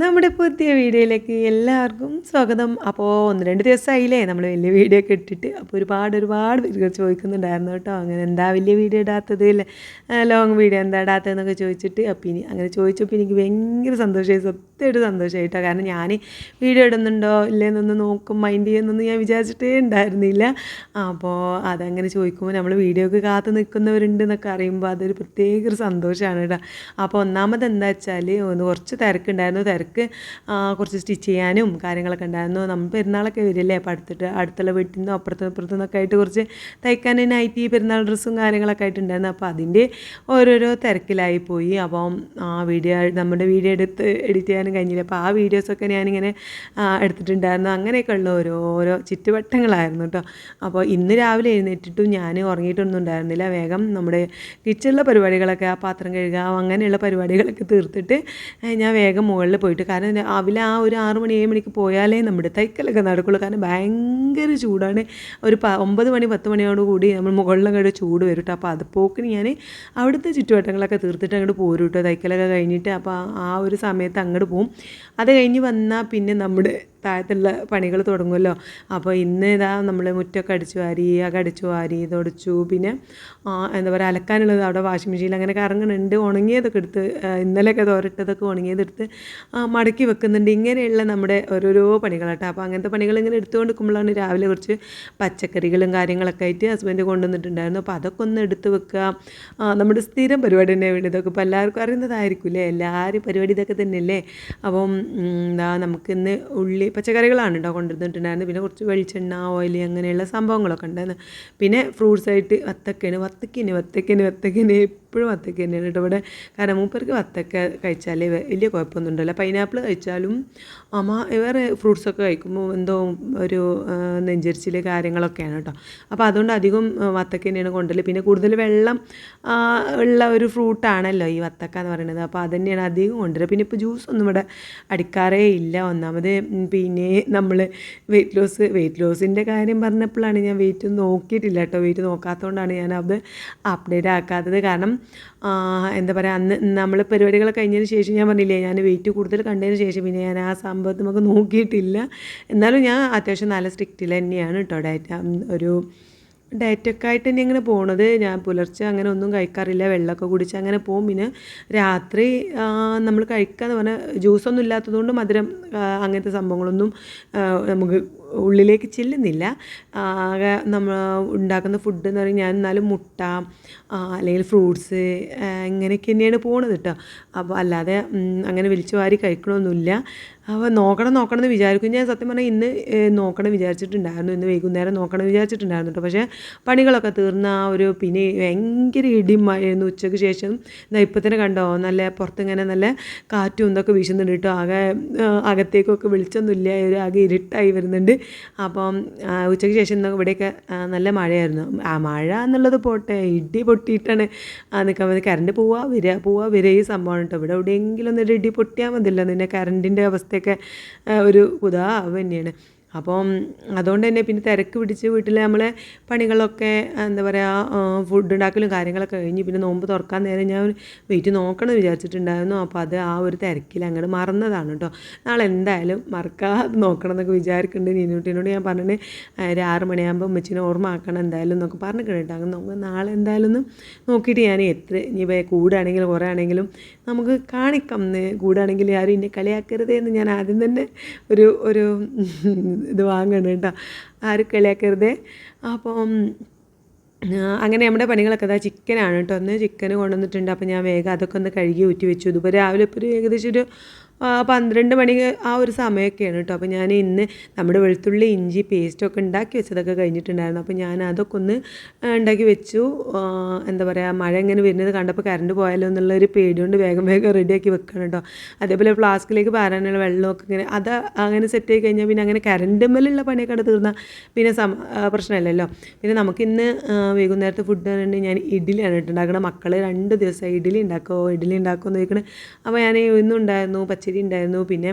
നമ്മുടെ പുതിയ വീഡിയോയിലേക്ക് എല്ലാവർക്കും സ്വാഗതം. അപ്പോൾ ഒന്ന് രണ്ട് ദിവസമായില്ലേ? നമ്മൾ വലിയ വീഡിയോ ഒക്കെ ഇട്ടിട്ട്. അപ്പോൾ ഒരുപാട് ഒരുപാട് പേര് ചോദിക്കുന്നുണ്ടായിരുന്നു കേട്ടോ. അങ്ങനെ എന്താ വലിയ വീഡിയോ ഇടാത്തത് ലോങ് വീഡിയോ എന്താ ഇടാത്തതെന്നൊക്കെ ചോദിച്ചിട്ട്. അപ്പോൾ ഇനി അങ്ങനെ ചോദിച്ചപ്പോൾ എനിക്ക് ഭയങ്കര സന്തോഷമായി. സത്യമായിട്ട് സന്തോഷമായിട്ടോ കാരണം ഞാൻ വീഡിയോ ഇടുന്നുണ്ടോ ഇല്ലെന്നൊന്ന് നോക്കും മൈൻഡ് ചെയ്യുന്നൊന്നും ഞാൻ വിചാരിച്ചിട്ടേ ഉണ്ടായിരുന്നില്ല. അപ്പോൾ അതങ്ങനെ ചോദിക്കുമ്പോൾ നമ്മൾ വീഡിയോ ഒക്കെ കാത്തു നിൽക്കുന്നവരുണ്ട് എന്നൊക്കെ അറിയുമ്പോൾ അതൊരു പ്രത്യേക ഒരു സന്തോഷമാണ് കേട്ടോ. അപ്പോൾ ഒന്നാമത് എന്താ വെച്ചാൽ ഒന്ന് കുറച്ച് തിരക്കുണ്ടായിരുന്നു. തിരക്ക് ആ, കുറച്ച് സ്റ്റിച്ച് ചെയ്യാനും കാര്യങ്ങളൊക്കെ ഉണ്ടായിരുന്നു. നമ്മൾ പെരുന്നാളൊക്കെ വരില്ലേ? അപ്പോൾ അടുത്തിട്ട് അടുത്തുള്ള വീട്ടിൽ നിന്നും അപ്പുറത്തും അപ്പുറത്തു നിന്നൊക്കെ ആയിട്ട് കുറച്ച് തയ്ക്കാൻ നൈറ്റി പെരുന്നാൾ ഡ്രസ്സും കാര്യങ്ങളൊക്കെ ആയിട്ടുണ്ടായിരുന്നു അപ്പോൾ അതിന്റെ ഓരോരോ തിരക്കിലായി പോയി. അപ്പം ആ വീഡിയോ നമ്മുടെ വീഡിയോ എടുത്ത് എഡിറ്റ് ചെയ്യാനും കഴിഞ്ഞില്ല. അപ്പോൾ ആ വീഡിയോസൊക്കെ ഞാനിങ്ങനെ എടുത്തിട്ടുണ്ടായിരുന്നു. അങ്ങനെയൊക്കെ ഉള്ള ഓരോരോ ചുറ്റുവട്ടങ്ങളായിരുന്നു കേട്ടോ അപ്പോൾ ഇന്ന് രാവിലെ എഴുന്നേറ്റിട്ടും ഞാൻ ഉറങ്ങിയിട്ടൊന്നും ഉണ്ടായിരുന്നില്ല. വേഗം നമ്മുടെ കിച്ചണിലെ പരിപാടികളൊക്കെ ആ പാത്രം കഴുകുക അങ്ങനെയുള്ള പരിപാടികളൊക്കെ തീർത്തിട്ട് ഞാൻ വേഗം മുകളിൽ പോയിട്ട് കാരണം രാവിലെ ആ ഒരു ആറ് മണി ഏഴ് മണിക്ക് പോയാലേ നമ്മുടെ തൈക്കലൊക്കെ നടക്കുള്ളൂ. കാരണം ഭയങ്കര ചൂടാണ്. ഒരു പ ഒമ്പത് മണി പത്ത് മണിയോട് കൂടി നമ്മൾ മുകളിലങ്ങോട്ട് ചൂട് വരും കേട്ടോ. അപ്പോൾ അത് പോക്കിന് ഞാൻ അവിടുത്തെ ചുറ്റുവട്ടങ്ങളൊക്കെ തീർത്തിട്ട് അങ്ങോട്ട് പോരും കേട്ടോ. തൈക്കലൊക്കെ കഴിഞ്ഞിട്ട് അപ്പോൾ ആ ഒരു സമയത്ത് അങ്ങോട്ട് പോകും അത് കഴിഞ്ഞ് വന്നാൽ പിന്നെ നമ്മുടെ താഴത്തുള്ള പണികൾ തുടങ്ങുമല്ലോ. അപ്പോൾ ഇന്ന് ഇതാ നമ്മൾ മുറ്റമൊക്കെ അടിച്ചു വാരി അക വാരി ഇതൊടിച്ചു. പിന്നെ എന്താ പറയുക അലക്കാനുള്ളത് അവിടെ വാഷിംഗ് മെഷീനിൽ അങ്ങനെ കറങ്ങുന്നുണ്ട് ഉണങ്ങിയതൊക്കെ എടുത്ത് ഇന്നലെയൊക്കെ തോരട്ടതൊക്കെ ഉണങ്ങിയതെടുത്ത് മടക്കി വെക്കുന്നുണ്ട്. ഇങ്ങനെയുള്ള നമ്മുടെ ഓരോരോ പണികളാട്ടോ. അപ്പോൾ അങ്ങനത്തെ പണികൾ ഇങ്ങനെ എടുത്തുകൊണ്ട് നിൽക്കുമ്പോഴാണ് രാവിലെ കുറച്ച് പച്ചക്കറികളും കാര്യങ്ങളൊക്കെ ആയിട്ട് ഹസ്ബൻഡ് കൊണ്ടുവന്നിട്ടുണ്ടായിരുന്നു. അപ്പോൾ അതൊക്കെ ഒന്ന് എടുത്ത് വെക്കുക. നമ്മുടെ സ്ഥിരം പരിപാടി തന്നെ വേണ്ടി ഇതൊക്കെ. ഇപ്പോൾ എല്ലാവർക്കും അറിയുന്നതായിരിക്കും അല്ലേ എല്ലാവരും പരിപാടി ഇതൊക്കെ തന്നെയല്ലേ? അപ്പം എന്താ നമുക്കിന്ന് ഉള്ളി പച്ചക്കറികളാണ് കേട്ടോ കൊണ്ടുവന്നിട്ടുണ്ടായിരുന്നത്. പിന്നെ കുറച്ച് വെളിച്ചെണ്ണ ഓയിൽ അങ്ങനെയുള്ള സംഭവങ്ങളൊക്കെ ഉണ്ടായിരുന്നു. പിന്നെ ഫ്രൂട്ട്സ് ആയിട്ട് വത്തക്കന് വത്തക്കേന് വത്തക്കേന് വത്തക്കേന് എപ്പോഴും വത്തക്ക കേട്ടോ ഇവിടെ. കാരണം മൂപ്പർക്ക് വത്തക്ക കഴിച്ചാലേ വലിയ കുഴപ്പമൊന്നും ഉണ്ടല്ലോ പൈനാപ്പിൾ കഴിച്ചാലും അമ്മ വേറെ ഫ്രൂട്ട്സൊക്കെ കഴിക്കുമ്പോൾ എന്തോ ഒരു നെഞ്ചരിച്ചിൽ കാര്യങ്ങളൊക്കെയാണ് കേട്ടോ. അപ്പോൾ അതുകൊണ്ട് അധികം വത്തക്കേനെയാണ് വത്തക്ക തന്നെയാണ് പിന്നെ കൂടുതൽ വെള്ളം ഉള്ള ഒരു ഫ്രൂട്ടാണല്ലോ ഈ വത്തക്ക എന്ന് പറയുന്നത്. അപ്പോൾ അത് തന്നെയാണ് അധികം കൊണ്ടുവരിക പിന്നെ ഇപ്പോൾ ജ്യൂസ് ഒന്നും ഇവിടെ അടിക്കാറേ ഇല്ല. ഒന്നാമത് ഉം, പിന്നെ നമ്മൾ വെയിറ്റ് ലോസ് വെയിറ്റ് ലോസിന്റെ കാര്യം പറഞ്ഞപ്പോഴാണ് ഞാൻ വെയിറ്റ് നോക്കിയിട്ടില്ല കേട്ടോ. വെയിറ്റ് നോക്കാത്തതുകൊണ്ടാണ് ഞാൻ അത് അപ്ഡേറ്റ് ആക്കാത്തത്. കാരണം എന്താ പറയുക അന്ന് നമ്മൾ പരിപാടികൾ കഴിഞ്ഞതിന് ശേഷം ഞാൻ പറഞ്ഞില്ലേ ഞാൻ വെയിറ്റ് കൂടുതൽ കണ്ടതിന് ശേഷം പിന്നെ ഞാൻ ആ സംഭവത്തിൽ നമുക്ക് നോക്കിയിട്ടില്ല. എന്നാലും ഞാൻ അത്യാവശ്യം നല്ല സ്ട്രിക്റ്റിൽ തന്നെയാണ് കേട്ടോ. ഡയറ്റ് ഒരു ഡയറ്റൊക്കെ ആയിട്ട് തന്നെ ഇങ്ങനെ പോണത്. ഞാൻ പുലർച്ചെ അങ്ങനെ ഒന്നും കഴിക്കാറില്ല. വെള്ളമൊക്കെ കുടിച്ച് അങ്ങനെ പോകും പിന്നെ രാത്രി നമ്മൾ കഴിക്കുക എന്ന് പറഞ്ഞാൽ ജ്യൂസൊന്നും ഇല്ലാത്തതുകൊണ്ട് മധുരം അങ്ങനത്തെ സംഭവങ്ങളൊന്നും നമുക്ക് ഉള്ളിലേക്ക് ചെല്ലുന്നില്ല. ആകെ നമ്മൾ ഉണ്ടാക്കുന്ന ഫുഡ് എന്ന് പറഞ്ഞാൽ ഞാൻ എന്നാലും മുട്ട അല്ലെങ്കിൽ ഫ്രൂട്ട്സ് ഇങ്ങനെയൊക്കെ തന്നെയാണ് പോണത് കേട്ടോ അപ്പോൾ അല്ലാതെ അങ്ങനെ വിളിച്ചു വാരി കഴിക്കണമൊന്നുമില്ല അപ്പോൾ നോക്കണം നോക്കണം എന്ന് വിചാരിക്കും. ഞാൻ സത്യം പറഞ്ഞാൽ ഇന്ന് നോക്കണം വിചാരിച്ചിട്ടുണ്ടായിരുന്നു. ഇന്ന് വൈകുന്നേരം നോക്കണം വിചാരിച്ചിട്ടുണ്ടായിരുന്നു കേട്ടോ പക്ഷേ പണികളൊക്കെ തീർന്ന ആ ഒരു പിന്നെ ഭയങ്കര ഇടിയും മഴയായിരുന്നു ഉച്ചയ്ക്ക് ശേഷം. എന്നാൽ ഇപ്പം തന്നെ കണ്ടോ നല്ല പുറത്തിങ്ങനെ നല്ല കാറ്റും ഇതൊക്കെ വീശുന്നുണ്ട് കേട്ടോ ആകെ അകത്തേക്കൊക്കെ വെളിച്ചൊന്നുമില്ല. ഒരു ആകെ ഇരുട്ടായി വരുന്നുണ്ട്. അപ്പം ഉച്ചയ്ക്ക് ശേഷം ഇന്ന് ഇവിടെയൊക്കെ നല്ല മഴയായിരുന്നു. ആ മഴ എന്നുള്ളത് പോട്ടെ ഇടി പൊട്ടിയിട്ടാണ് നിൽക്കാൻ കറണ്ട് പോവാ വരിക പോവാ വരിക ഈ സംഭവമാണ് കേട്ടോ. ഇവിടെ എവിടെയെങ്കിലും ഒന്ന് ഇടി പൊട്ടിയാൽ മതിയല്ലോ. നിന്നെ കറണ്ടിന്റെ അവസ്ഥയൊക്കെ ഒരു ഉദാഹരണം തന്നെയാണ്. അപ്പം അതുകൊണ്ട് തന്നെ പിന്നെ തിരക്ക് പിടിച്ച് വീട്ടിൽ നമ്മളെ പണികളൊക്കെ എന്താ പറയുക ഫുഡ് ഉണ്ടാക്കലും കാര്യങ്ങളൊക്കെ കഴിഞ്ഞ് പിന്നെ നോമ്പ് തുറക്കാൻ നേരം ഞാൻ വെയിറ്റ് നോക്കണം എന്ന് വിചാരിച്ചിട്ടുണ്ടായിരുന്നു. അപ്പോൾ അത് ആ ഒരു തിരക്കിൽ അങ്ങോട്ട് മറന്നതാണ് കേട്ടോ നാളെ എന്തായാലും മറക്കാതെ നോക്കണം എന്നൊക്കെ വിചാരിക്കുന്നുണ്ട് നീനൂട്ടിനോട് ഞാൻ പറഞ്ഞിട്ട് ഒരു ആറ് മണിയാകുമ്പോൾ ഉമ്മച്ചിനെ ഓർമ്മ എന്തായാലും എന്നൊക്കെ പറഞ്ഞിട്ടുണ്ട് അങ്ങനെ നമുക്ക് നാളെ എന്തായാലും ഒന്ന് നോക്കിയിട്ട് ഞാൻ എത്ര ഇനി കൂടാണെങ്കിലും കുറേ ആണെങ്കിലും നമുക്ക് കാണിക്കാം. എന്ന് കൂടുകയാണെങ്കിൽ ആരും ഇന്നെ കളിയാക്കരുതേ എന്ന് ഞാൻ ആദ്യം തന്നെ ഒരു ഒരു ഇത് വാങ്ങണം കേട്ടോ. ആരും കളിയാക്കരുതേ. അപ്പം അങ്ങനെ നമ്മുടെ പണികളൊക്കെ അതാ ചിക്കനാണ് കേട്ടോ. ഒന്ന് ചിക്കൻ കൊണ്ടുവന്നിട്ടുണ്ട്. അപ്പോൾ ഞാൻ വേഗം അതൊക്കെ ഒന്ന് കഴുകി ഊറ്റി വെച്ചു. ഇതിപ്പോൾ രാവിലെ ഇപ്പോൾ ഒരു ഏകദേശം ഒരു പന്ത്രണ്ട് മണി ആ ഒരു സമയമൊക്കെയാണ് കേട്ടോ. അപ്പോൾ ഞാൻ ഇന്ന് നമ്മുടെ വെളുത്തുള്ളി ഇഞ്ചി പേസ്റ്റൊക്കെ ഉണ്ടാക്കി വെച്ചതൊക്കെ കഴിഞ്ഞിട്ടുണ്ടായിരുന്നു. അപ്പോൾ ഞാൻ അതൊക്കെ ഒന്ന് ഉണ്ടാക്കി വെച്ചു. എന്താ പറയുക മഴ ഇങ്ങനെ വരുന്നത് കണ്ടപ്പോൾ കറണ്ട് പോയാലോ എന്നുള്ള ഒരു പേടി കൊണ്ട് വേഗം വേഗം റെഡിയാക്കി വെക്കണം കേട്ടോ. അതേപോലെ ഫ്ലാസ്കിലേക്ക് പാരാനുള്ള വെള്ളമൊക്കെ ഇങ്ങനെ അത് അങ്ങനെ സെറ്റ് ആയി കഴിഞ്ഞാൽ പിന്നെ അങ്ങനെ കറണ്ട് മേലുള്ള പണിയൊക്കെ അവിടെ തീർന്നാൽ പിന്നെ സം പ്രശ്നമല്ലല്ലോ പിന്നെ നമുക്കിന്ന് വൈകുന്നേരത്തെ ഫുഡ് പറഞ്ഞിട്ട് ഞാൻ ഇഡ്ഡലിയാണ് കേട്ടോ ഉണ്ടാക്കണം. മക്കൾ രണ്ട് ദിവസമായി ഇഡ്ഡലി ഉണ്ടാക്കുമോ ഇഡ്ഡലി ഉണ്ടാക്കുമോ എന്ന് ചോദിക്കണേ. അപ്പോൾ ഞാൻ ഇന്നുണ്ടായിരുന്നു പച്ചരി ഉണ്ടായിരുന്നു. പിന്നെ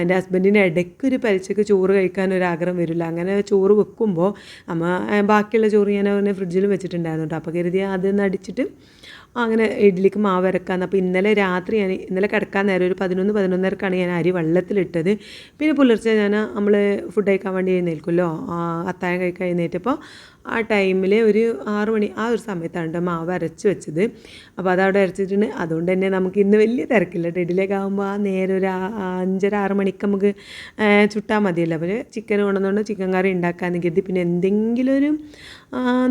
എന്റെ ഹസ്ബൻഡിന്റെ ഇടയ്ക്ക് ഒരു പരിച്ചയ്ക്ക് ചോറ് കഴിക്കാൻ ഒരു ആഗ്രഹം വരില്ല. അങ്ങനെ ചോറ് വെക്കുമ്പോൾ അമ്മ ബാക്കിയുള്ള ചോറ് ഞാൻ അവനെ ഫ്രിഡ്ജിലും വെച്ചിട്ടുണ്ടായിരുന്നു കേട്ടോ അപ്പോൾ കരുതി അതൊന്ന് അടിച്ചിട്ട് അങ്ങനെ ഇഡ്ഡലിക്ക് മാവ് ഇറക്കാമെന്ന് അപ്പോൾ ഇന്നലെ രാത്രി ഞാൻ ഇന്നലെ കിടക്കാൻ നേരം ഒരു പതിനൊന്ന് പതിനൊന്നരക്കാണ് ഞാൻ അരി വെള്ളത്തിലിട്ടത്. പിന്നെ പുലർച്ചെ ഞാൻ നമ്മൾ ഫുഡ് കഴിക്കാൻ വേണ്ടി എഴുന്നേൽക്കുമല്ലോ. അത്തായം കഴിക്കാൻ എഴുന്നേറ്റപ്പോൾ ആ ടൈമിൽ ഒരു ആറ് മണി ആ ഒരു സമയത്താണ് കേട്ടോ മാവ് അരച്ച് വെച്ചത്. അപ്പോൾ അതവിടെ അരച്ചിട്ടുണ്ട്. അതുകൊണ്ട് തന്നെ നമുക്ക് ഇന്ന് വലിയ തിരക്കില്ല ഡെഡിലേക്ക് ആകുമ്പോൾ ആ നേരെ ഒരു അഞ്ചര ആറ് മണിക്ക് നമുക്ക് ചുട്ടാൽ മതിയല്ലോ. അപ്പോൾ ചിക്കൻ കൊണ്ടുവന്നുകൊണ്ട് ചിക്കൻ കറി ഉണ്ടാക്കാമെന്ന് കരുതി. പിന്നെ എന്തെങ്കിലും ഒരു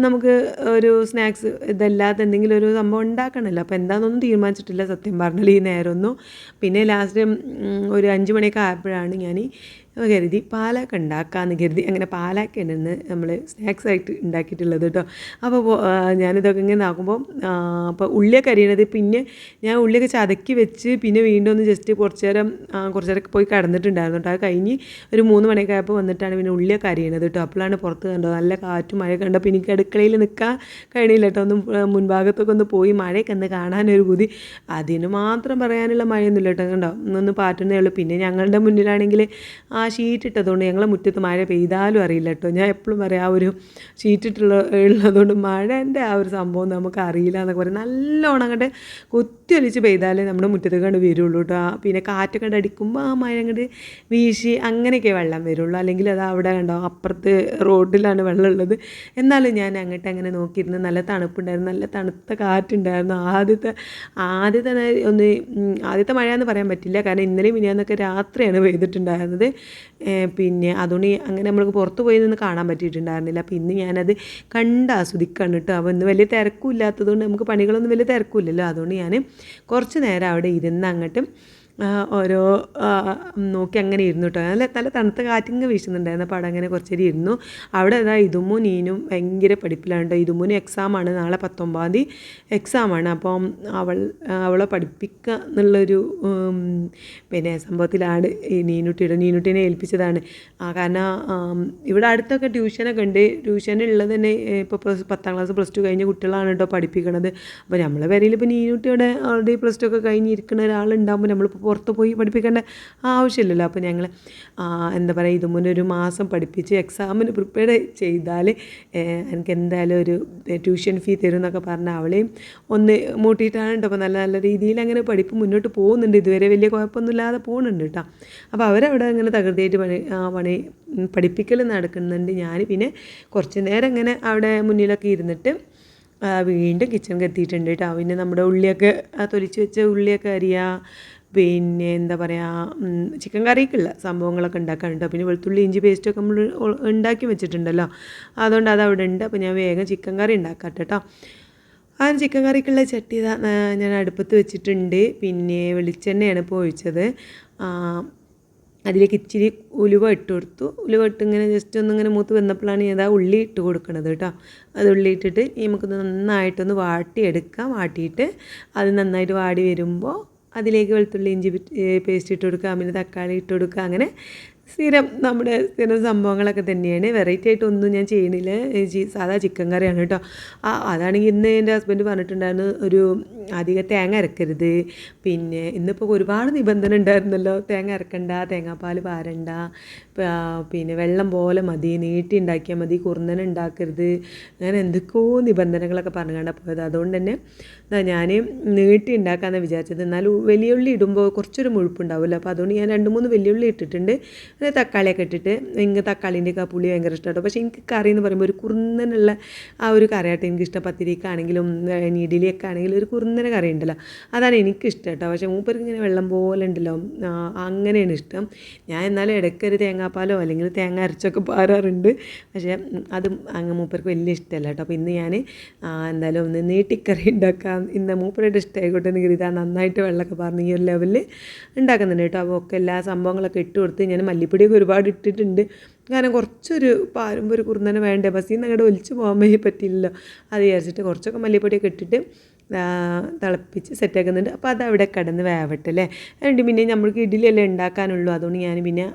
നമുക്ക് ഒരു സ്നാക്സ് ഇതല്ലാതെ എന്തെങ്കിലും ഒരു സംഭവം ഉണ്ടാക്കണമല്ലോ അപ്പോൾ എന്താണെന്നൊന്നും തീരുമാനിച്ചിട്ടില്ല. സത്യം പറഞ്ഞാൽ ഈ നേരമൊന്നും പിന്നെ ലാസ്റ്റ് ഒരു അഞ്ച് മണിയൊക്കെ ആയപ്പോഴാണ് ഞാൻ കരുതി പാലൊക്കെ ഉണ്ടാക്കാമെന്ന് കരുതി അങ്ങനെ പാലാക്ക് ഉണ്ടെന്ന് നമ്മൾ സ്നാക്സ് ആയിട്ട് ഉണ്ടാക്കിയിട്ടുള്ളത് കേട്ടോ അപ്പോൾ ഞാനിതൊക്കെ ഇങ്ങനെ ആക്കുമ്പോൾ അപ്പോൾ ഉള്ളിയൊക്കെ അരിയണത് പിന്നെ ഞാൻ ഉള്ളിയൊക്കെ ചതക്കി വെച്ച് പിന്നെ വീണ്ടും ഒന്ന് ജസ്റ്റ് കുറച്ച് നേരം കുറച്ച് നേരം പോയി കിടന്നിട്ടുണ്ടായിരുന്നു കേട്ടോ അത് കഴിഞ്ഞ് ഒരു മൂന്ന് മണിയൊക്കെ ആയപ്പോൾ വന്നിട്ടാണ് പിന്നെ ഉള്ളിയൊക്കെ അരിയണത് കേട്ടോ അപ്പോഴാണ് പുറത്ത് കണ്ടോ നല്ല കാറ്റും മഴ കണ്ടപ്പോൾ എനിക്ക് അടുക്കളയിൽ നിൽക്കാൻ കഴിയില്ല കേട്ടോ ഒന്ന് മുൻഭാഗത്തൊക്കെ ഒന്ന് പോയി മഴയൊക്കെ ഒന്ന് കാണാനൊരു ബുദ്ധി അതിന് മാത്രം പറയാനുള്ള മഴയൊന്നുമില്ല കേട്ടോ കണ്ടോ? ഒന്ന് പാറ്റുന്നേ ഉള്ളൂ. പിന്നെ ഞങ്ങളുടെ മുന്നിലാണെങ്കിൽ ഷീറ്റ് ഇട്ടതുകൊണ്ട് ഞങ്ങളെ മുറ്റത്ത് മഴ പെയ്താലും അറിയില്ല കേട്ടോ. ഞാൻ എപ്പോഴും പറയാം ആ ഒരു ഷീറ്റ് ഇട്ടുള്ള ഉള്ളതുകൊണ്ട് മഴേന്റെ ആ ഒരു സംഭവം നമുക്ക് അറിയില്ല എന്നൊക്കെ പറയും. നല്ലോണം അങ്ങോട്ട് കുത്തിയൊലിച്ച് പെയ്താലേ നമ്മുടെ മുറ്റത്ത് കണ്ട് വരുള്ളൂ കേട്ടോ. പിന്നെ കാറ്റൊക്കെ കണ്ട് അടിക്കുമ്പോൾ ആ മഴ അങ്ങോട്ട് വീശി അങ്ങനെയൊക്കെ വെള്ളം വരുള്ളൂ. അല്ലെങ്കിൽ അത് അവിടെ കണ്ടോ അപ്പുറത്ത് റോഡിലാണ് വെള്ളം ഉള്ളത്. എന്നാലും ഞാൻ അങ്ങോട്ട് അങ്ങനെ നോക്കിയിരുന്നു. നല്ല തണുപ്പുണ്ടായിരുന്നു. നല്ല തണുത്ത കാറ്റുണ്ടായിരുന്നു. ആദ്യത്തെ ആദ്യത്തെ ഒന്ന് ആദ്യത്തെ മഴ എന്ന് പറയാൻ പറ്റില്ല. കാരണം ഇന്നലെയും മിനിയാന്നൊക്കെ രാത്രിയാണ് പെയ്തിട്ടുണ്ടായിരുന്നത്. പിന്നെ അതുകൊണ്ട് അങ്ങനെ നമ്മൾക്ക് പുറത്ത് പോയി നിന്ന് കാണാൻ പറ്റിയിട്ടുണ്ടായിരുന്നില്ല. അപ്പോൾ ഇന്ന് ഞാനത് കണ്ട് ആസ്വദിക്കാണ് കേട്ടോ. അപ്പോൾ ഇന്ന് വലിയ തിരക്കും ഇല്ലാത്തതുകൊണ്ട് നമുക്ക് പണികളൊന്നും വലിയ തിരക്കില്ലല്ലോ. അതുകൊണ്ട് ഞാൻ കുറച്ച് നേരം അവിടെ ഇരുന്ന് അങ്ങോട്ടും ഓരോ നോക്കി അങ്ങനെ ഇരുന്നു കേട്ടോ നല്ല നല്ല തണുത്ത കാറ്റിങ്ങ് വീശുന്നുണ്ടായിരുന്നു. അപ്പോൾ അവിടെ അങ്ങനെ കുറച്ചേരി ഇരുന്നു. അവിടെ ഇതാ ഇതുമോ നീനും ഭയങ്കര പഠിപ്പിലാണ് കേട്ടോ ഇതുമോനും എക്സാമാണ് നാളെ പത്തൊമ്പതാം തീയതി എക്സാമാണ് അപ്പം അവൾ അവളെ പഠിപ്പിക്കുക എന്നുള്ളൊരു പിന്നെ സംഭവത്തിലാണ് ഈ നീനുട്ടിയുടെ നീനുട്ടിനെ ഏൽപ്പിച്ചതാണ്. കാരണം ഇവിടെ അടുത്തൊക്കെ ട്യൂഷനൊക്കെ ഉണ്ട്. ട്യൂഷനുള്ളത് തന്നെ ഇപ്പോൾ പ്ലസ് പത്താം ക്ലാസ് പ്ലസ് ടു കഴിഞ്ഞ കുട്ടികളാണ് കേട്ടോ പഠിപ്പിക്കുന്നത് അപ്പോൾ നമ്മളെ പേരിൽ ഇപ്പോൾ നീനുട്ടിയുടെ ഓൾറെഡി പ്ലസ് ടു ഒക്കെ കഴിഞ്ഞിരിക്കുന്ന ഒരാളുണ്ടാകുമ്പോൾ നമ്മളിപ്പോൾ പുറത്ത് പോയി പഠിപ്പിക്കേണ്ട ആവശ്യമില്ലല്ലോ. അപ്പോൾ ഞങ്ങൾ എന്താ പറയുക ഇത് മുന്നേ ഒരു മാസം പഠിപ്പിച്ച് എക്സാമിന് പ്രിപ്പയർ ചെയ്താൽ എനിക്ക് എന്തായാലും ഒരു ട്യൂഷൻ ഫീ തരും എന്നൊക്കെ പറഞ്ഞാൽ അവളെയും ഒന്ന് മൂട്ടിയിട്ടാണ് കേട്ടോ. അപ്പോൾ നല്ല നല്ല രീതിയിൽ അങ്ങനെ പഠിപ്പ് മുന്നോട്ട് പോകുന്നുണ്ട്. ഇതുവരെ വലിയ കുഴപ്പമൊന്നുമില്ലാതെ പോകുന്നുണ്ട് കേട്ടോ. അപ്പോൾ അവരവിടെ അങ്ങനെ തകൃതിയായിട്ട് പണി പണി പഠിപ്പിക്കൽ നടക്കുന്നുണ്ട്. ഞാൻ പിന്നെ കുറച്ച് നേരം ഇങ്ങനെ അവിടെ മുന്നിലൊക്കെ ഇരുന്നിട്ട് വീണ്ടും കിച്ചണിൽ എത്തിയിട്ടുണ്ട് കേട്ടോ. പിന്നെ നമ്മുടെ ഉള്ളിയൊക്കെ തൊലിച്ച് വെച്ച ഉള്ളിയൊക്കെ അരിയുക പിന്നെ എന്താ പറയുക ചിക്കൻ കറിക്കുള്ള സംഭവങ്ങളൊക്കെ ഉണ്ടാക്കാനുണ്ടോ പിന്നെ വെളുത്തുള്ളി ഇഞ്ചി പേസ്റ്റൊക്കെ നമ്മൾ ഉണ്ടാക്കി വെച്ചിട്ടുണ്ടല്ലോ. അതുകൊണ്ട് അത് അവിടെ ഉണ്ട്. അപ്പോൾ ഞാൻ വേഗം ചിക്കൻ കറി ഉണ്ടാക്കാം കേട്ടോ ആ ചിക്കൻ കറിക്കുള്ള ചട്ടി ഞാൻ അടുപ്പത്ത് വെച്ചിട്ടുണ്ട്. പിന്നെ വെളിച്ചെണ്ണയാണ് ഇപ്പോൾ ഒഴിച്ചത്. അതിലേക്ക് ഇച്ചിരി ഉലുവ ഇട്ട് കൊടുത്തു. ഉലുവ ഇട്ട് ഇങ്ങനെ ജസ്റ്റ് ഒന്ന് ഇങ്ങനെ മൂത്ത് വന്നപ്പോഴാണ് ഞാൻ ആ ഉള്ളി ഇട്ട് കൊടുക്കണത് കേട്ടോ അത് ഉള്ളി ഇട്ടിട്ട് നമുക്കൊന്ന് നന്നായിട്ടൊന്ന് വാട്ടിയെടുക്കാം. വാട്ടിയിട്ട് അത് നന്നായിട്ട് വാടി വരുമ്പോൾ അതിലേക്ക് വെളുത്തുള്ളി ഇഞ്ചി പേസ്റ്റ് ഇട്ട് കൊടുക്കുക പിന്നെ തക്കാളി ഇട്ട് കൊടുക്കുക അങ്ങനെ സ്ഥിരം നമ്മുടെ സ്ഥിരം സംഭവങ്ങളൊക്കെ തന്നെയാണ്. വെറൈറ്റി ആയിട്ട് ഒന്നും ഞാൻ ചെയ്യണില്ല. സാധാ ചിക്കൻ കറിയാണ് കേട്ടോ. ആ അതാണെങ്കിൽ ഇന്ന് എന്റെ ഹസ്ബൻഡ് പറഞ്ഞിട്ടുണ്ടായിരുന്നു ഒരു അധിക തേങ്ങ അരക്കരുത്. പിന്നെ ഇന്നിപ്പോൾ ഒരുപാട് നിബന്ധന ഉണ്ടായിരുന്നല്ലോ. തേങ്ങ അരക്കണ്ട തേങ്ങാപ്പാൽ പാരണ്ട പിന്നെ വെള്ളം പോലെ മതി നീട്ടി ഉണ്ടാക്കിയാൽ മതി കുറുന്നന ഉണ്ടാക്കരുത്. അങ്ങനെ എന്തൊക്കെയോ നിബന്ധനകളൊക്കെ പറഞ്ഞു പോയത്. അതുകൊണ്ട് തന്നെ ഞാൻ നീട്ടി ഉണ്ടാക്കാമെന്ന് വിചാരിച്ചത്. എന്നാലും വലിയുള്ളി ഇടുമ്പോൾ കുറച്ചൊരു മുഴുപ്പുണ്ടാവുമല്ലോ. അപ്പോൾ അതുകൊണ്ട് ഞാൻ രണ്ട് മൂന്ന് വലിയുള്ളി ഇട്ടിട്ടുണ്ട്. പിന്നെ തക്കാളിയൊക്കെ ഇട്ടിട്ട് എനിക്ക് തക്കാളീന്റെ ഒക്കെ ആ പുളി ഭയങ്കര ഇഷ്ടമാണ് പക്ഷേ എനിക്ക് കറി എന്ന് പറയുമ്പോൾ ഒരു കുറുന്നനുള്ള ആ ഒരു കറിയായിട്ട് എനിക്ക് ഇഷ്ടം പത്തിരിക്കാണെങ്കിലും ഇഡലിയൊക്കെ ആണെങ്കിലും ഒരു കുറുന്നന കറി ഉണ്ടല്ലോ. അതാണ് എനിക്കിഷ്ടം കേട്ടോ. പക്ഷേ മൂപ്പർക്ക് ഇങ്ങനെ വെള്ളം പോലെ ഉണ്ടല്ലോ. അങ്ങനെയാണ് ഇഷ്ടം. ഞാൻ എന്നാലും ഇടയ്ക്ക് ഒരു തേങ്ങാപ്പാലോ അല്ലെങ്കിൽ തേങ്ങ അരച്ചൊക്കെ പാരാറുണ്ട്. പക്ഷേ അത് അങ്ങ് മൂപ്പർക്ക് വലിയ ഇഷ്ടമല്ല കേട്ടോ. അപ്പോൾ ഇന്ന് ഞാൻ എന്തായാലും ഒന്ന് നീട്ടിക്കറി ഉണ്ടാക്കാം. ഇന്ന് മൂപ്പരുടെ ഇഷ്ടമായിക്കോട്ടെ എന്ന് ഇതാ നന്നായിട്ട് വെള്ളമൊക്കെ പറഞ്ഞ് ഈ ഒരു ലെവലിൽ ഉണ്ടാക്കുന്നുണ്ട് കേട്ടോ. അപ്പോൾ ഒക്കെ എല്ലാ സംഭവങ്ങളൊക്കെ ഇട്ട് കൊടുത്ത് ഞാൻ മല്ലിപ്പൊടിയൊക്കെ ഒരുപാട് ഇട്ടിട്ടുണ്ട്. കാരണം കുറച്ചൊരു പാരുമ്പോൾ ഒരു കുറുന്നനെ വേണ്ടേ? ബസ്സിൽ നിന്ന് അങ്ങോട്ട് ഒലിച്ച് പോകാൻ പറ്റില്ലല്ലോ അത് വിചാരിച്ചിട്ട് കുറച്ചൊക്കെ മല്ലിപ്പൊടിയൊക്കെ ഇട്ടിട്ട് തിളപ്പിച്ച് സെറ്റാക്കുന്നുണ്ട് അപ്പോൾ അത് അവിടെ കിടന്ന് വേവട്ടെ അല്ലേ അതുകൊണ്ട് പിന്നെ നമ്മൾക്ക് ഇഡ്ഡലിയല്ലേ ഉണ്ടാക്കാനുള്ളൂ. അതുകൊണ്ട് ഞാൻ പിന്നെ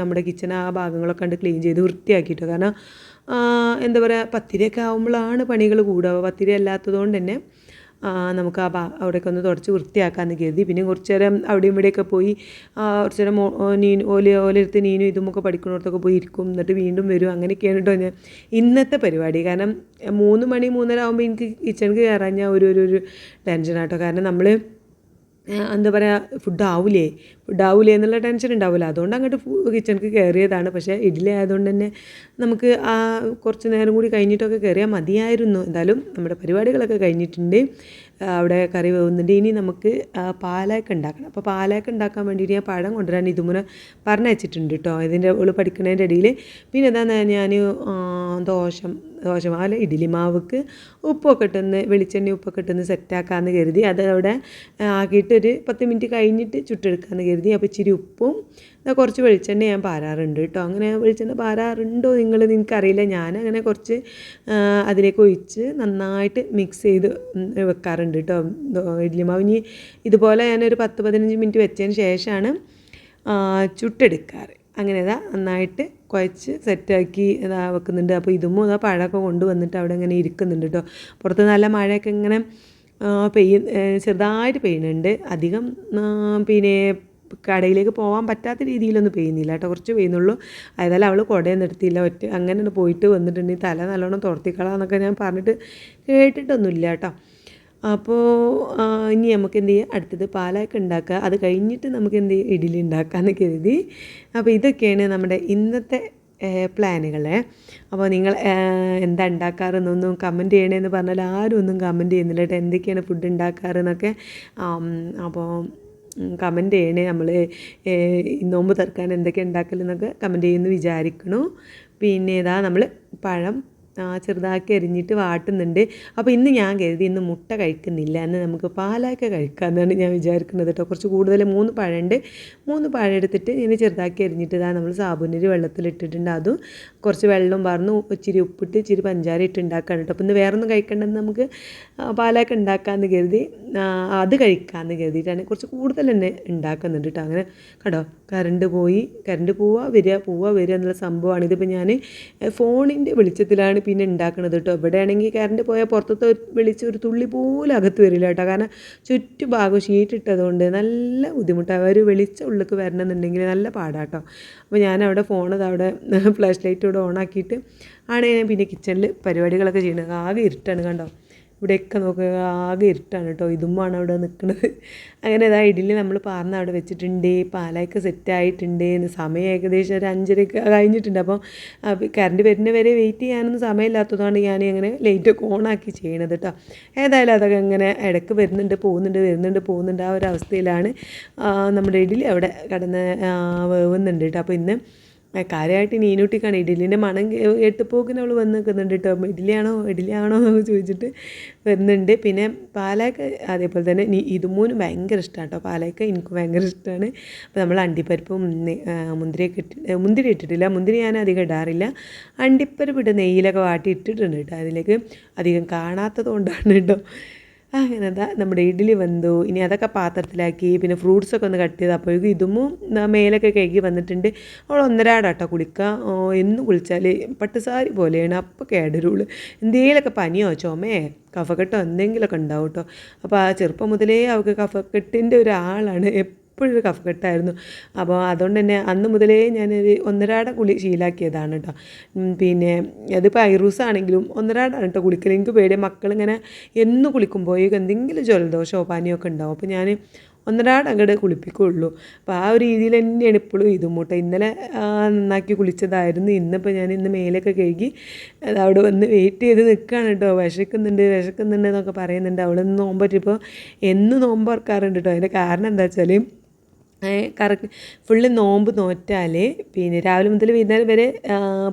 നമ്മുടെ കിച്ചൺ ആ ഭാഗങ്ങളൊക്കെ കണ്ട് ക്ലീൻ ചെയ്ത് വൃത്തിയാക്കിയിട്ടോ. കാരണം എന്താ പറയുക പത്തിരിയൊക്കെ ആകുമ്പോഴാണ് പണികൾ കൂടുക. പത്തിരി അല്ലാത്തതുകൊണ്ട് തന്നെ നമുക്ക് ആ അവിടെയൊക്കെ ഒന്ന് തുടച്ച് വൃത്തിയാക്കാമെന്ന് കരുതി. പിന്നെ കുറച്ച് നേരം അവിടെയും ഇവിടെയൊക്കെ പോയി കുറച്ച് നേരം നീ ഓല ഓലെടുത്ത് നീനും ഇതുമൊക്കെ പഠിക്കുന്നിടത്തൊക്കെ പോയി ഇരിക്കും. എന്നിട്ട് വീണ്ടും വരും. അങ്ങനെയൊക്കെയാണ് കേട്ടോ ഞാൻ ഇന്നത്തെ പരിപാടി. കാരണം മൂന്ന് മണി മൂന്നര ആകുമ്പോൾ എനിക്ക് കിച്ചണിക്ക് കയറാൻ ഞാൻ ഒരു ഒരു ടെൻഷനാട്ടോ കാരണം നമ്മൾ എന്താ പറയുക ഫുഡ് ആവില്ലേ ഫുഡ് ആവില്ലേ എന്നുള്ള ടെൻഷൻ ഉണ്ടാവില്ല അതുകൊണ്ട് അങ്ങോട്ട് കിച്ചണിക്ക് കയറിയതാണ് പക്ഷേ ഇഡ്ഡലി ആയതുകൊണ്ട് തന്നെ നമുക്ക് ആ കുറച്ച് നേരം കൂടി കഴിഞ്ഞിട്ടൊക്കെ കയറിയാൽ മതിയായിരുന്നു. എന്തായാലും നമ്മുടെ പരിപാടികളൊക്കെ കഴിഞ്ഞിട്ടുണ്ട്. അവിടെ കറി വേവുന്നുണ്ട്. ഇനി നമുക്ക് പാലൊക്കെ ഉണ്ടാക്കണം. അപ്പോൾ പാലൊക്കെ ഉണ്ടാക്കാൻ വേണ്ടിയിട്ട് ഞാൻ പഴം കൊണ്ടുവരാൻ ഇതുമുനെ പറഞ്ഞയച്ചിട്ടുണ്ട് കേട്ടോ ഇതിന്റെ ഓൾ പഠിക്കുന്നതിന്റെ ഇടയിൽ പിന്നെ എന്താ ഞാൻ ദോശ ദോശമാല ഇഡ്ഡലി മാവുക്ക് ഉപ്പൊക്കെ ഇട്ടൊന്ന് വെളിച്ചെണ്ണ ഉപ്പൊക്കെ ഇട്ടൊന്ന് സെറ്റാക്കാമെന്ന് കരുതി. അത് അവിടെ ആക്കിയിട്ട് ഒരു പത്ത് മിനിറ്റ് കഴിഞ്ഞിട്ട് ചുട്ടെടുക്കാമെന്ന് കരുതി. അപ്പോൾ ഇച്ചിരി ഉപ്പും കുറച്ച് വെളിച്ചെണ്ണ ഞാൻ പാരാറുണ്ട് കേട്ടോ അങ്ങനെ വെളിച്ചെണ്ണ പാരാറുണ്ടോ നിങ്ങൾ നിനക്കറിയില്ല. ഞാൻ അങ്ങനെ കുറച്ച് അതിലേക്ക് ഒഴിച്ച് നന്നായിട്ട് മിക്സ് ചെയ്ത് വെക്കാറുണ്ട് കേട്ടോ ഇഡ്ഡലി മാവ് ഇനി ഇതുപോലെ ഞാനൊരു പത്ത് പതിനഞ്ച് മിനിറ്റ് വെച്ചതിന് ശേഷമാണ് ചുട്ടെടുക്കാറ്. അങ്ങനെ ഇതാ നന്നായിട്ട് കുഴച്ച് സെറ്റാക്കി ഇതാ വെക്കുന്നുണ്ട്. അപ്പോൾ ഇതും ഇതാ പഴമൊക്കെ കൊണ്ടുവന്നിട്ട് അവിടെ ഇങ്ങനെ ഇരിക്കുന്നുണ്ട് കേട്ടോ പുറത്ത് നല്ല മഴയൊക്കെ ഇങ്ങനെ പെയ്യ ചെറുതായിട്ട് പെയ്യുന്നുണ്ട്. അധികം പിന്നെ കടയിലേക്ക് പോകാൻ പറ്റാത്ത രീതിയിലൊന്നും പെയ്യുന്നില്ല കേട്ടോ കുറച്ച് പെയ്യുന്നുള്ളൂ. അതായത് അവൾ കുടയൊന്നും എടുത്തില്ല. ഒറ്റ അങ്ങനെ പോയിട്ട് വന്നിട്ടുണ്ടെങ്കിൽ തല നല്ലോണം തുറത്തിക്കളാന്നൊക്കെ ഞാൻ പറഞ്ഞിട്ട് കേട്ടിട്ടൊന്നുമില്ല കേട്ടോ അപ്പോൾ ഇനി നമുക്ക് എന്ത് ചെയ്യാം? അടുത്തത് പാലൊക്കെ ഉണ്ടാക്കുക. അത് കഴിഞ്ഞിട്ട് നമുക്ക് എന്ത് ചെയ്യാം? ഇഡ്ഡലി ഉണ്ടാക്കാമെന്ന് കരുതി. അപ്പോൾ ഇതൊക്കെയാണ് നമ്മുടെ ഇന്നത്തെ പ്ലാനുകൾ അപ്പോൾ നിങ്ങൾ എന്താ ഉണ്ടാക്കാറെന്നൊന്നും കമന്റ് ചെയ്യണമെന്ന് പറഞ്ഞാൽ ആരും ഒന്നും കമന്റ് ചെയ്യുന്നില്ല കേട്ടോ. എന്തൊക്കെയാണ് ഫുഡ് ഉണ്ടാക്കാറെന്നൊക്കെ. അപ്പോൾ കമന്റ് ചെയ്യണേ. നമ്മൾ നോമ്പ് തീർക്കാൻ എന്തൊക്കെ ഉണ്ടാക്കലെന്നൊക്കെ കമന്റ് ചെയ്യുമെന്ന് വിചാരിക്കണു. പിന്നെ ഇതാ നമ്മൾ പഴം ചെറുതാക്കി അരിഞ്ഞിട്ട് വാട്ടുന്നുണ്ട്. അപ്പോൾ ഇന്ന് ഞാൻ കരുതി ഇന്ന് മുട്ട കഴിക്കുന്നില്ല. എന്ന് നമുക്ക് പാലൊക്കെ കഴിക്കാമെന്നാണ് ഞാൻ വിചാരിക്കുന്നത് കേട്ടോ കുറച്ച് കൂടുതൽ മൂന്ന് പഴമുണ്ട് മൂന്ന് പഴം എടുത്തിട്ട് ഇങ്ങനെ ചെറുതാക്കി എരിഞ്ഞിട്ട് ഇതാ നമ്മൾ സാബുനരി വെള്ളത്തിലിട്ടിട്ടുണ്ട് അതും കുറച്ച് വെള്ളം പറന്ന് ഇച്ചിരി ഉപ്പിട്ട് ഇച്ചിരി പഞ്ചാര ഇട്ട് ഉണ്ടാക്കുകയാണ് കേട്ടോ അപ്പോൾ ഇന്ന് വേറെ ഒന്നും കഴിക്കേണ്ടെന്ന് നമുക്ക് പാലൊക്കെ ഉണ്ടാക്കാമെന്ന് കരുതി അത് കഴിക്കാമെന്ന് കരുതിയിട്ടാണ് കുറച്ച് കൂടുതൽ തന്നെ ഉണ്ടാക്കുന്നുണ്ട് കേട്ടോ അങ്ങനെ കേട്ടോ കറണ്ട് പോയി കറണ്ട് പോവുക വരിക പോവുക വരിക എന്നുള്ള സംഭവമാണ്. ഇതിപ്പോൾ ഞാൻ ഫോണിന്റെ വെളിച്ചത്തിലാണ് പിന്നെ ഉണ്ടാക്കുന്നത് കേട്ടോ ഇവിടെ ആണെങ്കിൽ കറണ്ട് പോയാൽ പുറത്തത്തെ വിളിച്ച് ഒരു തുള്ളി പോലും അകത്ത് വരില്ല കേട്ടോ കാരണം ചുറ്റുഭാഗം ഷീറ്റ് ഇട്ടതുകൊണ്ട് നല്ല ബുദ്ധിമുട്ടാണ് ഒരു വെളിച്ചം ഉള്ളിലേക്ക് വരണമെന്നുണ്ടെങ്കിൽ നല്ല പാടാട്ടോ അപ്പോൾ ഞാനവിടെ ഫോണത് അവിടെ ഫ്ലാഷ് ലൈറ്റ് ഇവിടെ ഓണാക്കിയിട്ട് ആണ് ഞാൻ പിന്നെ കിച്ചണിൽ പരിപാടികളൊക്കെ ചെയ്യുന്നത് ആകെ ഇരുട്ടാണ് കണ്ടോ. ഇവിടെയൊക്കെ നോക്കുക ആകെ ഇരുട്ടാണ് കേട്ടോ. ഇതുമാണ് അവിടെ നിൽക്കുന്നത്. അങ്ങനെ ഇതാ ഇഡലി നമ്മൾ പാർന്ന് അവിടെ വെച്ചിട്ടുണ്ട്. പാലയൊക്കെ സെറ്റായിട്ടുണ്ട് സമയം ഏകദേശം ഒരു അഞ്ചരയൊക്കെ കഴിഞ്ഞിട്ടുണ്ട്. അപ്പം കറണ്ട് വരുന്ന വരെ വെയിറ്റ് ചെയ്യാനൊന്നും സമയമില്ലാത്തതുകൊണ്ട് ഞാൻ ഇങ്ങനെ ലൈറ്റൊക്കെ ഓണാക്കി ചെയ്യണത് കേട്ടോ ഏതായാലും അതൊക്കെ ഇങ്ങനെ ഇടയ്ക്ക് വരുന്നുണ്ട് പോകുന്നുണ്ട് വരുന്നുണ്ട് പോകുന്നുണ്ട്. ആ ഒരു അവസ്ഥയിലാണ് നമ്മുടെ ഇഡലി അവിടെ കിടന്ന് വേവുന്നുണ്ട് കേട്ടോ അപ്പോൾ ഇന്ന് കാര്യമായിട്ട് നീനൂട്ടിക്കാണ് ഇഡലിന്റെ മണം എട്ടുപോക്കിന് അവൾ വന്ന് നിൽക്കുന്നുണ്ട് കേട്ടോ ഇഡലിയാണോ ഇഡലിയാണോ എന്നൊക്കെ ചോദിച്ചിട്ട് വരുന്നുണ്ട്. പിന്നെ പാലയൊക്കെ അതേപോലെ തന്നെ നീ ഇതുമൂന്നും ഭയങ്കര ഇഷ്ടമാണ് കേട്ടോ പാലയൊക്കെ എനിക്ക് ഭയങ്കര ഇഷ്ടമാണ് അപ്പോൾ നമ്മൾ അണ്ടിപ്പരിപ്പും മുന്തിരിയൊക്കെ ഇട്ട് മുന്തിരി ഇട്ടിട്ടില്ല. മുന്തിരി ഞാൻ അധികം ഇടാറില്ല. അണ്ടിപ്പരിപ്പ് ഇട്ട് നെയ്യിലൊക്കെ വാട്ടി ഇട്ടിട്ടുണ്ട് കേട്ടോ അതിലേക്ക് അധികം കാണാത്തത് കൊണ്ടാണ് കേട്ടോ അങ്ങനെ അതാ നമ്മുടെ ഇഡ്ഡലി വന്നു ഇനി അതൊക്കെ പാത്രത്തിലാക്കി പിന്നെ ഫ്രൂട്ട്സൊക്കെ ഒന്ന് കട്ട് ചെയ്ത് അപ്പോഴേക്കും ഇതും മേലൊക്കെ കഴുകി വന്നിട്ടുണ്ട്. അവൾ ഒന്നരാടാട്ടോ കുളിക്കുക എന്നും കുളിച്ചാൽ പട്ടുസാരി പോലെയാണ് അപ്പോൾ കേടരുള്ളൂ. എന്തെങ്കിലുമൊക്കെ പനിയോ ചുമയോ കഫക്കെട്ടോ എന്തെങ്കിലുമൊക്കെ ഉണ്ടാവും കേട്ടോ അപ്പോൾ ആ ചെറുപ്പം മുതലേ അവൾക്ക് കഫക്കെട്ടിന്റെ ഒരാളാണ്. എപ്പോഴും ഒരു കഫക്കെട്ടായിരുന്നു അപ്പോൾ അതുകൊണ്ട് തന്നെ അന്ന് മുതലേ ഞാനൊരു ഒന്നരാട കുളി ശീലാക്കിയതാണ് കേട്ടോ പിന്നെ അതിപ്പോൾ ഐറൂസ് ആണെങ്കിലും ഒന്നരാടാണ് കേട്ടോ കുളിക്കൽ എനിക്ക് പേടിയ. മക്കളിങ്ങനെ എന്ന് കുളിക്കുമ്പോഴേക്കും എന്തെങ്കിലും ജലദോഷമോ പനിയോ ഒക്കെ ഉണ്ടാവും. അപ്പോൾ ഞാൻ ഒന്നരാട് അങ്ങോട്ട് കുളിപ്പിക്കുള്ളൂ. അപ്പോൾ ആ ഒരു രീതിയിൽ തന്നെയാണ് ഇപ്പോഴും ഇതും മൂട്ട ഇന്നലെ നന്നാക്കി കുളിച്ചതായിരുന്നു. ഇന്നിപ്പോൾ ഞാൻ ഇന്ന് മേലൊക്കെ കഴുകി അവിടെ വന്ന് വെയിറ്റ് ചെയ്ത് നിൽക്കുകയാണ് കേട്ടോ വിശക്കുന്നുണ്ട് വിശക്കുന്നുണ്ട് എന്നൊക്കെ പറയുന്നുണ്ട്. അവിടെ നിന്ന് നോമ്പ് പറ്റിയപ്പോൾ എന്ന് നോമ്പ് ഓർക്കാറുണ്ട് കേട്ടോ അതിന്റെ കാരണം എന്താ വെച്ചാൽ കറക്റ്റ് ഫുള്ള് നോമ്പ് നോറ്റാൽ പിന്നെ രാവിലെ മുതൽ വൈകുന്നേരം വരെ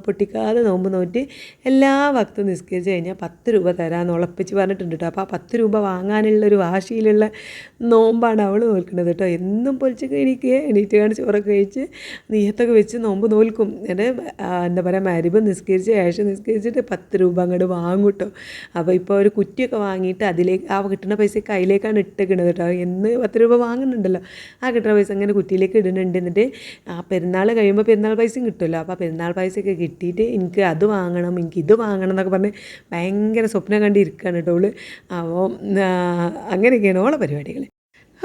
പൊട്ടിക്കാതെ നോമ്പ് നോറ്റ് എല്ലാ ഭക്തവും നിസ്കരിച്ച് കഴിഞ്ഞാൽ പത്ത് രൂപ തരാമെന്ന് ഉളപ്പിച്ച് പറഞ്ഞിട്ടുണ്ട് കേട്ടോ. അപ്പോൾ ആ പത്ത് രൂപ വാങ്ങാനുള്ള ഒരു വാശിയിലുള്ള നോമ്പാണ് അവൾ നോൽക്കുന്നത് കേട്ടോ. എന്നും പൊളിച്ച് കഴിക്കുക എണീറ്റ് കാണി ചോറൊക്കെ കഴിച്ച് നീയത്തൊക്കെ വെച്ച് നോമ്പ് നോൽക്കും. എന്റെ എന്താ പറയുക മരുവ് നിസ്കരിച്ച് ശേഷം നിസ്കരിച്ചിട്ട് പത്ത് രൂപ അങ്ങോട്ട് വാങ്ങും കേട്ടോ. അപ്പോൾ ഇപ്പോൾ ഒരു കുറ്റിയൊക്കെ വാങ്ങിയിട്ട് അതിലേക്ക് ആ കിട്ടുന്ന പൈസ കയ്യിലേക്കാണ് ഇട്ടേക്കണത് കേട്ടോ. എന്ന് പത്ത് രൂപ വാങ്ങുന്നുണ്ടല്ലോ. ആ കിട്ടുന്ന പൈസ ഇങ്ങനെ കുറ്റിയിലേക്ക് ഇടുന്നുണ്ട്. എന്നിട്ട് ആ പെരുന്നാൾ കഴിയുമ്പോൾ പെരുന്നാൾ പൈസയും കിട്ടുമല്ലോ. അപ്പോൾ പെരുന്നാൾ പൈസയൊക്കെ കിട്ടിയിട്ട് എനിക്ക് അത് വാങ്ങണം എനിക്ക് ഇത് വാങ്ങണം എന്നൊക്കെ പറഞ്ഞ് ഭയങ്കര സ്വപ്നം കണ്ടിരിക്കുകയാണ് കേട്ടോ അവൾ അപ്പോൾ അങ്ങനെയൊക്കെയാണ് ഓളെ പരിപാടികൾ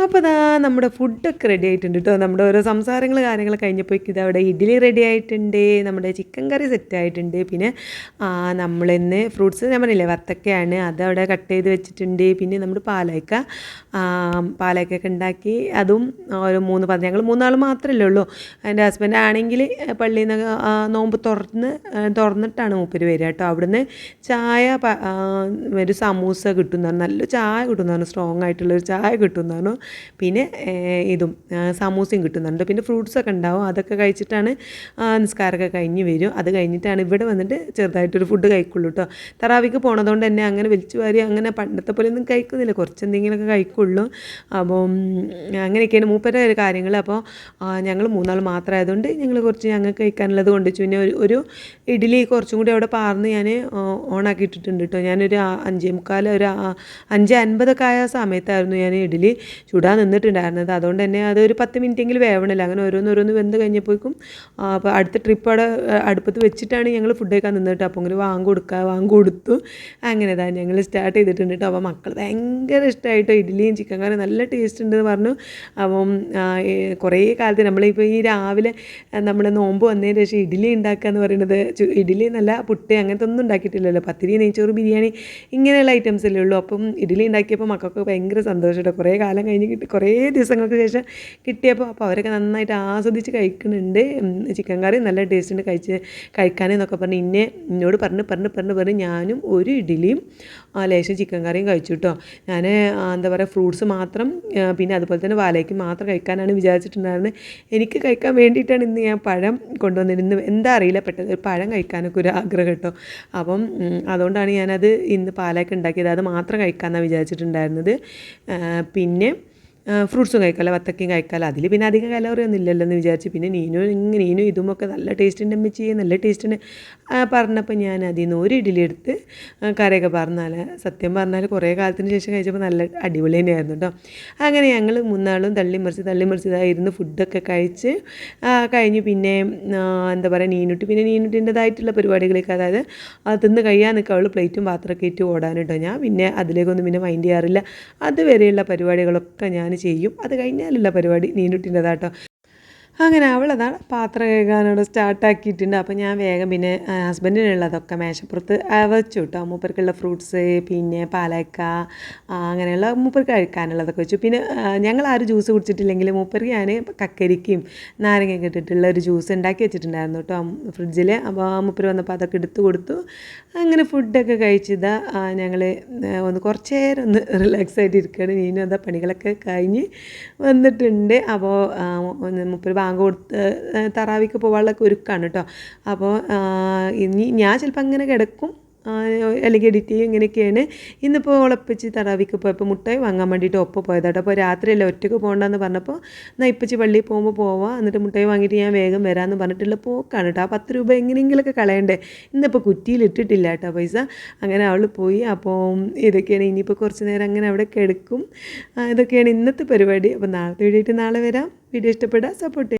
അപ്പോൾ അതാ നമ്മുടെ ഫുഡൊക്കെ റെഡി ആയിട്ടുണ്ട് കേട്ടോ നമ്മുടെ ഓരോ സംസാരങ്ങൾ കാര്യങ്ങൾ കഴിഞ്ഞപ്പോൾ ഇത് അവിടെ ഇഡ്ഡലി റെഡി ആയിട്ടുണ്ട് നമ്മുടെ ചിക്കൻ കറി സെറ്റ് ആയിട്ടുണ്ട്. പിന്നെ നമ്മളിന്ന് ഫ്രൂട്ട്സ് ഞാൻ പറഞ്ഞില്ലേ വത്തക്കയാണ്. അതവിടെ കട്ട് ചെയ്ത് വെച്ചിട്ടുണ്ട്. പിന്നെ നമ്മൾ പാലക്ക പാലക്കൊക്കെ ഉണ്ടാക്കി. അതും ഒരു മൂന്ന് പത്ത് ഞങ്ങൾ മൂന്നാൾ മാത്രമല്ലേ ഉള്ളൂ. എന്റെ ഹസ്ബൻഡ് ആണെങ്കിൽ പള്ളിയിൽ നിന്ന് നോമ്പ് തുറന്ന് തുറന്നിട്ടാണ് മൂപ്പര് വരിക കേട്ടോ അവിടുന്ന് ചായ ഒരു സമൂസ കിട്ടുന്നതാണ് നല്ല ചായ കിട്ടുന്നതാണ് സ്ട്രോങ് ആയിട്ടുള്ളൊരു ചായ കിട്ടുന്നതാണ് പിന്നെ ഇതും സമൂസയും കിട്ടുന്നുണ്ട്. പിന്നെ ഫ്രൂട്ട്സൊക്കെ ഉണ്ടാവും. അതൊക്കെ കഴിച്ചിട്ടാണ് നിസ്കാരമൊക്കെ കഴിഞ്ഞ് വരും. അത് കഴിഞ്ഞിട്ടാണ് ഇവിടെ വന്നിട്ട് ചെറുതായിട്ടൊരു ഫുഡ് കഴിക്കുള്ളൂ കേട്ടോ തറാവിക്ക് പോണതുകൊണ്ട് തന്നെ അങ്ങനെ വലിച്ചു വാരി അങ്ങനെ പണ്ടത്തെ പോലെ ഒന്നും കഴിക്കുന്നില്ല. കുറച്ച് എന്തെങ്കിലുമൊക്കെ കഴിക്കുള്ളൂ. അപ്പോൾ അങ്ങനെയൊക്കെയാണ് മൂപ്പരുടെ കാര്യങ്ങൾ. അപ്പോൾ ഞങ്ങൾ മൂന്നാൾ മാത്രമായതുകൊണ്ട് ഞങ്ങൾ കുറച്ച് ഞങ്ങൾക്ക് കഴിക്കാനുള്ളത് കൊണ്ടുവച്ചു പിന്നെ ഒരു ഒരു ഇഡ്ഡലി കുറച്ചും കൂടി അവിടെ പാർന്ന് ഞാൻ ഓണാക്കി ഇട്ടിട്ടുണ്ട് കേട്ടോ ഞാനൊരു അഞ്ചേ മുക്കാൽ ഒരു അഞ്ച് അൻപതൊക്കെ ആയ സമയത്തായിരുന്നു ഞാൻ ഇഡ്ഡലി ചുടാൻ നിന്നിട്ടുണ്ടായിരുന്നത്. അതുകൊണ്ട് തന്നെ അത് ഒരു പത്ത് മിനിറ്റെങ്കിലും വേവണില്ല. അങ്ങനെ ഓരോന്നോരോന്ന് ഓരോന്ന് വെന്ത് കഴിഞ്ഞപ്പോഴേക്കും അപ്പോൾ അടുത്ത ട്രിപ്പ് അവിടെ അടുപ്പത്ത് വെച്ചിട്ടാണ് ഞങ്ങൾ ഫുഡ് കഴിക്കാൻ നിന്നിട്ട്. അപ്പോൾ ഇങ്ങനെ വാങ്ങി കൊടുക്കുക വാങ്ങി കൊടുത്തു. അങ്ങനെ തന്നെ ഞങ്ങൾ സ്റ്റാർട്ട് ചെയ്തിട്ടുണ്ട് കേട്ടോ അപ്പോൾ മക്കൾ ഭയങ്കര ഇഷ്ടമായിട്ടോ ഇഡ്ഡലിയും ചിക്കൻ കറി നല്ല ടേസ്റ്റ് ഉണ്ടെന്ന് പറഞ്ഞു. അപ്പം കുറേ കാലത്ത് നമ്മളിപ്പോൾ ഈ രാവിലെ നമ്മൾ നോമ്പ് വന്നതിന് ശേഷം ഇഡ്ഡലി ഉണ്ടാക്കുക എന്ന് പറയുന്നത് ഇഡ്ഡലി നല്ല പുട്ട് അങ്ങനത്തെ ഒന്നും ഉണ്ടാക്കിയിട്ടില്ലല്ലോ. പത്തിരി നെയ്ച്ചോറ് ബിരിയാണി ഇങ്ങനെയുള്ള ഐറ്റംസ് അല്ലേ ഉള്ളൂ. അപ്പം ഇഡ്ഡലി ഉണ്ടാക്കിയപ്പോൾ മക്കൾക്ക് ഭയങ്കര സന്തോഷമായിട്ട് കുറേ കാലം കഴിഞ്ഞ് കിട്ടി കുറേ ദിവസങ്ങൾക്ക് ശേഷം കിട്ടിയപ്പോൾ അപ്പോൾ അവരൊക്കെ നന്നായിട്ട് ആസ്വദിച്ച് കഴിക്കുന്നുണ്ട്. ചിക്കൻ കറി നല്ല ടേസ്റ്റ് ഉണ്ട്. കഴിച്ച് കഴിക്കാനെന്നൊക്കെ പറഞ്ഞ് ഇന്നെ എന്നോട് പറഞ്ഞ് പറഞ്ഞ് പറഞ്ഞ് പറഞ്ഞ് ഞാനും ഒരു ഇഡ്ഡലിയും ലേശം ചിക്കൻ കറിയും കഴിച്ചു കേട്ടോ. ഞാൻ എന്താ പറയുക ഫ്രൂട്ട്സ് മാത്രം പിന്നെ അതുപോലെ തന്നെ വാലയ്ക്ക് മാത്രം കഴിക്കാനാണ് വിചാരിച്ചിട്ടുണ്ടായിരുന്നത്. എനിക്ക് കഴിക്കാൻ വേണ്ടിയിട്ടാണ് ഇന്ന് ഞാൻ പഴം കൊണ്ടുവന്നിരുന്നത്. എന്താ അറിയില്ല പെട്ടെന്ന് പഴം കഴിക്കാനൊക്കെ ഒരു ആഗ്രഹം കേട്ടോ. അപ്പം അതുകൊണ്ടാണ് ഞാനത് ഇന്ന് പാലൊക്കെ ഉണ്ടാക്കിയത്. അത് മാത്രം കഴിക്കാമെന്നാണ് വിചാരിച്ചിട്ടുണ്ടായിരുന്നത്. പിന്നെ ഫ്രൂട്ട്സും കഴിക്കാമല്ലോ വത്തക്കയും കഴിക്കാമല്ലോ അതിൽ പിന്നെ അധികം കലോറി ഒന്നും ഇല്ലല്ലോ എന്ന് വിചാരിച്ച്. പിന്നെ നീനു ഇങ്ങനെ നീനു ഇതുമൊക്കെ നല്ല ടേസ്റ്റിന്റെ അമ്മച്ചി. നല്ല ടേസ്റ്റിന് പറഞ്ഞപ്പോൾ ഞാൻ അതിൽ നിന്ന് ഒരു ഇഡ്ഡലി എടുത്ത് കറിയൊക്കെ പറഞ്ഞാൽ സത്യം പറഞ്ഞാൽ കുറേ കാലത്തിന് ശേഷം കഴിച്ചപ്പോൾ നല്ല അടിപൊളി തന്നെയായിരുന്നു കേട്ടോ അങ്ങനെ ഞങ്ങൾ മൂന്നാളും തള്ളി മറിച്ച് തള്ളി മറിച്ച് ഇതായിരുന്നു ഫുഡൊക്കെ കഴിച്ച് കഴിഞ്ഞ് പിന്നെ എന്താ പറയുക നീനുട്ടി പിന്നെ നീനുട്ടിന്റെതായിട്ടുള്ള പരിപാടികളൊക്കെ. അതായത് അത് തിന്ന് കഴിയാൻ നിൽക്കുക അവൾ പ്ലേറ്റും പാത്രമൊക്കെ ഇട്ട് ഓടാൻ കേട്ടോ ഞാൻ പിന്നെ അതിലേക്കൊന്നും പിന്നെ മൈൻഡ് ചെയ്യാറില്ല. അതുവരെയുള്ള പരിപാടികളൊക്കെ ഞാൻ ചെയ്യും. അത് കഴിഞ്ഞാലുള്ള പരിപാടി നീനുട്ടിന്റെതാട്ടോ അങ്ങനെ അവളതാണ് പാത്രം കഴുകാനോട് സ്റ്റാർട്ടാക്കിയിട്ടുണ്ട്. അപ്പോൾ ഞാൻ വേഗം പിന്നെ ഹസ്ബൻഡിനുള്ളതൊക്കെ മേശപ്പുറത്ത് വെച്ചു കേട്ടോ മൂപ്പർക്കുള്ള ഫ്രൂട്ട്സ് പിന്നെ പാലക്ക അങ്ങനെയുള്ള മൂപ്പർക്ക് കഴിക്കാനുള്ളതൊക്കെ വെച്ചു. പിന്നെ ഞങ്ങൾ ആരും ജ്യൂസ് കുടിച്ചിട്ടില്ലെങ്കിൽ മൂപ്പർക്ക് ഞാൻ കക്കരിക്കയും നാരങ്ങയൊക്കെ ഇട്ടിട്ടുള്ള ഒരു ജ്യൂസ് ഉണ്ടാക്കി വെച്ചിട്ടുണ്ടായിരുന്നു കേട്ടോ ഫ്രിഡ്ജിൽ അപ്പോൾ മൂപ്പർ വന്നപ്പോൾ അതൊക്കെ എടുത്തു കൊടുത്തു. അങ്ങനെ ഫുഡൊക്കെ കഴിച്ചതാ ഞങ്ങൾ ഒന്ന് കുറച്ച് നേരം ഒന്ന് റിലാക്സ് ആയിട്ട് ഇരിക്കുകയാണ് നീനും അതാ പണികളൊക്കെ കഴിഞ്ഞ് വന്നിട്ടുണ്ട്. അപ്പോൾ മുപ്പര് ബാങ്ക് കൊടുത്ത് തറാവിക്ക് പോകാനുള്ള ഒരുക്കാണ് കേട്ടോ. അപ്പോൾ ഇനി ഞാൻ ചിലപ്പോൾ അങ്ങനെ കിടക്കും. അല്ലെങ്കിൽ എഡിറ്റ് ചെയ്യും ഇങ്ങനെയൊക്കെയാണ്. ഇന്നിപ്പോൾ ഉളപ്പിച്ച് തറാവിക്ക് പോയപ്പോൾ മുട്ടായി വാങ്ങാൻ വേണ്ടിയിട്ട് ഒപ്പം പോയതാട്ടോ അപ്പോൾ രാത്രിയല്ല ഒറ്റയ്ക്ക് പോകണ്ടെന്ന് പറഞ്ഞപ്പോൾ എന്നാൽ ഇപ്പച്ചി പള്ളിയിൽ പോകുമ്പോൾ പോവാം. എന്നിട്ട് മുട്ടായി വാങ്ങിയിട്ട് ഞാൻ വേഗം വരാമെന്ന് പറഞ്ഞിട്ടുള്ള പോക്കാണ് കേട്ടോ. ആ പത്ത് രൂപ എങ്ങനെയെങ്കിലുമൊക്കെ കളയണ്ടേ. ഇന്നിപ്പോൾ കുറ്റിയിൽ ഇട്ടിട്ടില്ല കേട്ടോ പൈസ. അങ്ങനെ അവൾ പോയി. അപ്പോൾ ഇതൊക്കെയാണ്. ഇനിയിപ്പോൾ കുറച്ച് നേരം അങ്ങനെ അവിടെ കിടക്കും. ഇതൊക്കെയാണ് ഇന്നത്തെ പരിപാടി. അപ്പോൾ നാളത്തെ വീഡിയോ നാളെ വരാം. Video ഇഷ്ടപ്പെടാം support